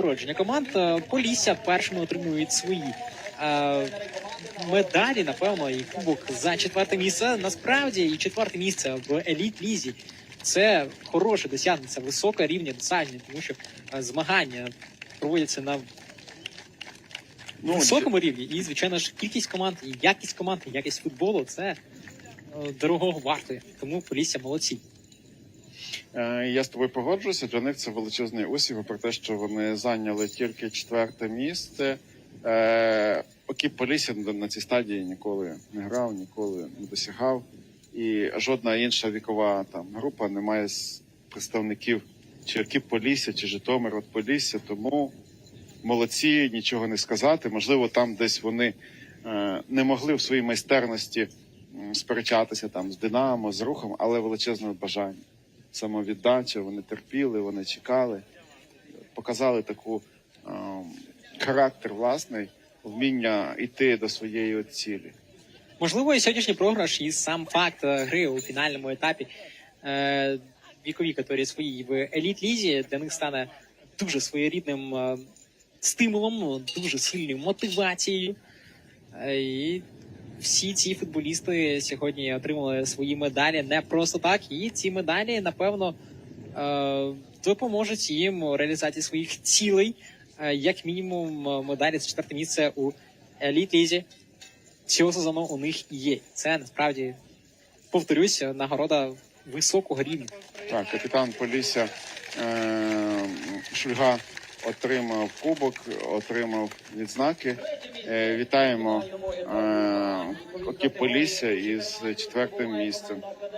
Нагородження команд Е, Полісся першими отримують свої е, медалі, напевно, і кубок за четверте місце. Насправді, і четверте місце в еліт лізі це хороше досягнення, це високе рівня досягнення, тому що е, змагання проводяться на Ну, високому рівні. І, звичайно ж, кількість команд, і якість команд, і якість футболу це е, дорогого вартує. Тому Полісся молодці. Е, Я з тобою погоджуюся. Для них це величезний успіх, про те, що вони зайняли тільки четверте місце. Е, Окіп Полісся на на цій стадії ніколи не грав, ніколи не досягав. І жодна інша вікова там група не має представників чи Окіп Полісся, чи Житомир от Полісся. Тому молодці, нічого не сказати. Можливо, там десь вони е, не могли в своїй майстерності сперечатися там з Динамо, з рухом, але величезне бажання самовіддача, вони терпіли, вони чекали, показали таку ем, характер власний, вміння йти до своєї цілі. Можливо, і сьогоднішній програш, і сам факт е, гри у фінальному етапі е, вікові категорії свої в еліт лізі для них стане дуже своєрідним е, стимулом, дуже сильною мотивацією. Е, і всі ці футболісти сьогодні отримали свої медалі не просто так. І ці медалі, напевно, е, допоможуть їм у реалізації своїх цілей, е, як мінімум, медалі за четверте місце у еліт лізі цього сезону у них є. Це насправді повторюсь, нагорода високого рівня. Так, капітан Полісся е, Шульга отримав кубок, отримав відзнаки. Е, вітаємо Окіп Полісся із четвертим місцем.